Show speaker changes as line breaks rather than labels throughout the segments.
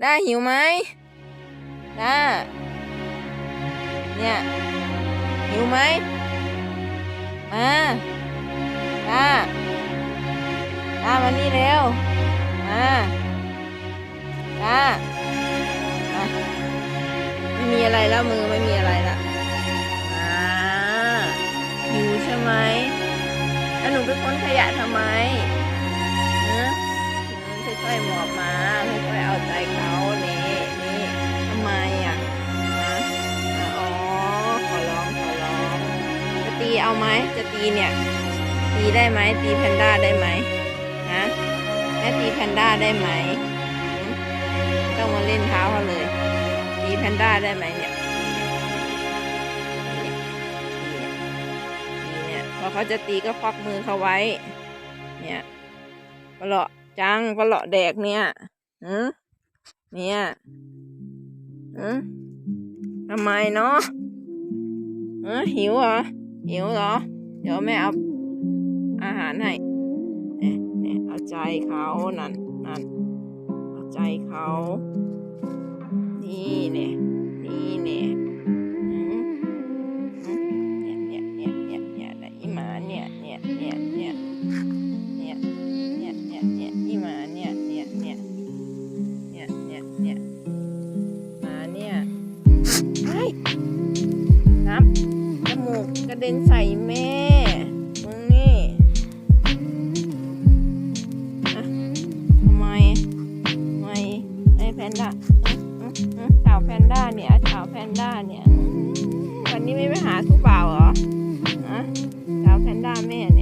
ด้าหิวไหมด้าเนี่ย หิวไหม มาด้าด้ามานี่เร็ว มาด้าไม่มีอะไรแล้วมือไม่มีอะไรละอ่าหิวใช่ไหมแล้วหนูไปค้นขยะทำไมเนอะค่อยๆหมอบมาค่อย เอาใจเขานี่นี่ทำไมอะฮะอ๋อขอร้องขอร้องจะตีเอาไหมจะตีเนี่ย ตีได้ไหมตีแพนด้าได้ไหมฮะแม่ตีแพนด้าได้ไหมต้องมาเล่นเท้าเขาเลย ตีแพนด้าได้ไหมเนี่ยเนี่ยตีเนี่ยพอเขาจะตีก็ควักมือเขาไว้ เนี่ยปลาเลาะจังปลาเลาะแดกเนี่ยหืม เนี่ยอืมทำไมเนาะเออหิวเหรอ หิวเหรอ เดี๋ยวแม่เอาอาหารให้เนี่ยเนี่ยเอาใจเขานั่นนั่นเอาใจเขา นี่เนี่ยนี่เนี่ย เด็นใส่แม่มึงนี่อะทำไมทำไมไอ้แพนด้าสาวแพนด้าเนี่ยสาวแพนด้าเนี่ยวันนี้ไม่ไปหาทุกบ่าวเหรออะสาวแพนด้าแม่เนี่ย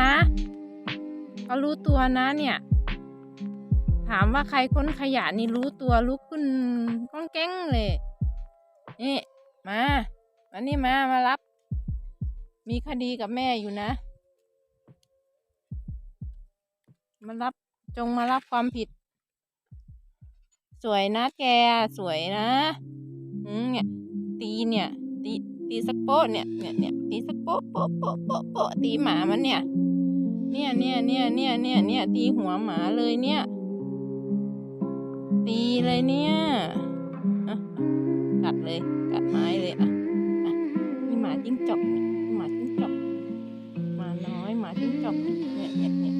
นะเขารู้ตัวนะเนี่ย ถามว่าใครค้นขยะนี่รู้ตัวลุกขึ้นก้องแก้งเลย นี่มามานี่มามารับ มีคดีกับแม่อยู่นะ มารับจงมารับความผิด สวยนะแกสวยนะอืมเนี่ย ตีเนี่ยตีตีสักโป๊ะเนี่ยเนี่ยเนี่ยตีสักโป๊ะโป๊ะโป๊ะโป๊ะโป๊ะตีหมามันเนี่ย เนี่ยเนี่ยเนี่ยเนี่ยเนี่ยเนี่ยตีหัวหมาเลยเนี่ย ตีเลยเนี่ยอะกัดเลยกัดไม้เลยอะอะนี่หมาจิ้งจอกเนี่ยหมาจิ้งจอกหมาน้อยหมาจิ้งจอกเนี่ยเนี่ยเนี่ยเนี่ย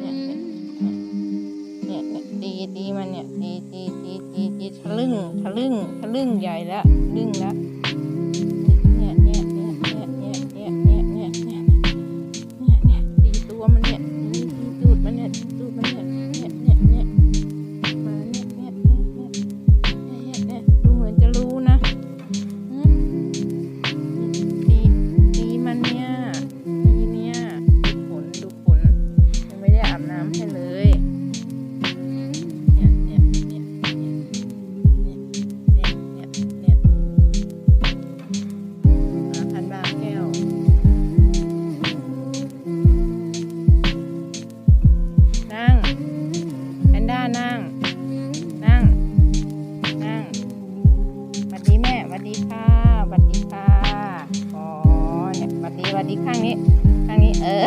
เนี่ยเนี่ยเนี่ยตีตีมันเนี่ยตีตีตีตีตีทะลึ่งทะลึ่งทะลึ่งใหญ่แล้วลึ่งแล้ว วัสดีสวัสดีข้างนี้ ข้างนี้ เออ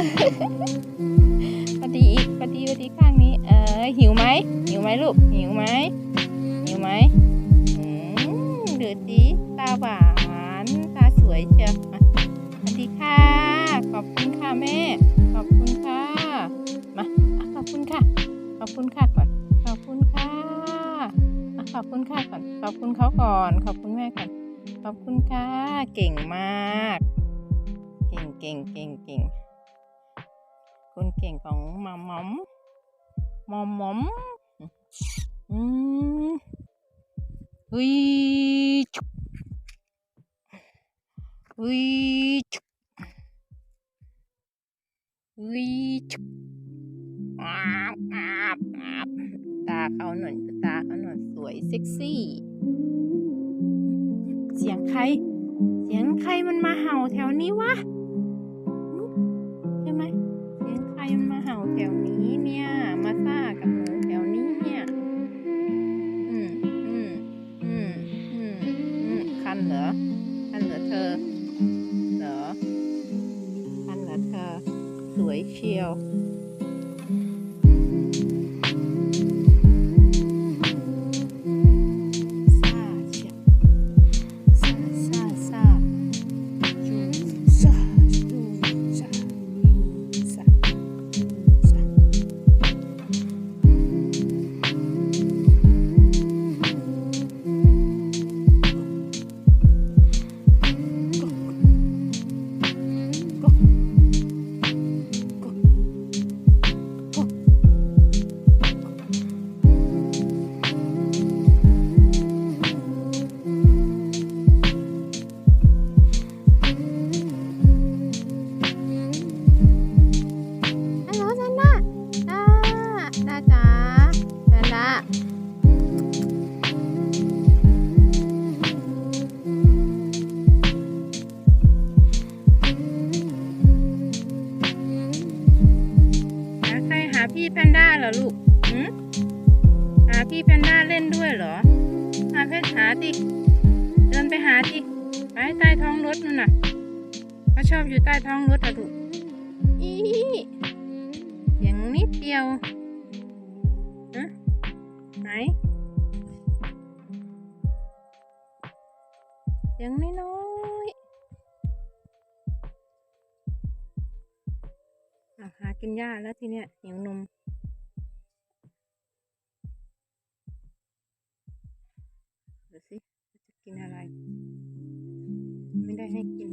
สวัสดีอีกสวัสดีสวัสดีข้างนี้ เออ หิวไหมหิวไหมลูก หิวไหมหิวไหมอืมดูดีตาหวานตาสวยเชียวมาสวัสดีค่ะ ขอบคุณค่ะแม่ ขอบคุณค่ะ มาขอบคุณค่ะ ขอบคุณค่ะก่อน ขอบคุณค่ะขอบคุณค่ะก่อน ขอบคุณเขาก่อน ขอบคุณแม่ก่อน ขอบคุณค่ะ เก่งมาก เก่งเก่งเก่งเก่งคนเก่งของมอมมอมมอมมอมอืมเฮ้ยชุบเฮ้ยชุบเฮ้ยชุบอาบอาบอาบตาเขาหน่อยตาเขาหน่อยสวยเซ็กซี่ เสียงใคร เสียงใครมันมาเห่าแถวนี้วะ ท่านเหรอเธอเหรอท่านเหรอเธอสวยเชียว เหรอหาเพชรหาดิเดินไปหาดิไปใต้ท้องรถนู่นน่ะเขาชอบอยู่ใต้ท้องรถอะลูกอีอย่างนิดเดียวฮะไหนอย่างน้อยๆหากินหญ้าแล้วทีเนี้ยหิวนม ดูสิว่าจะ กินอะไร ไม่ได้ให้กิน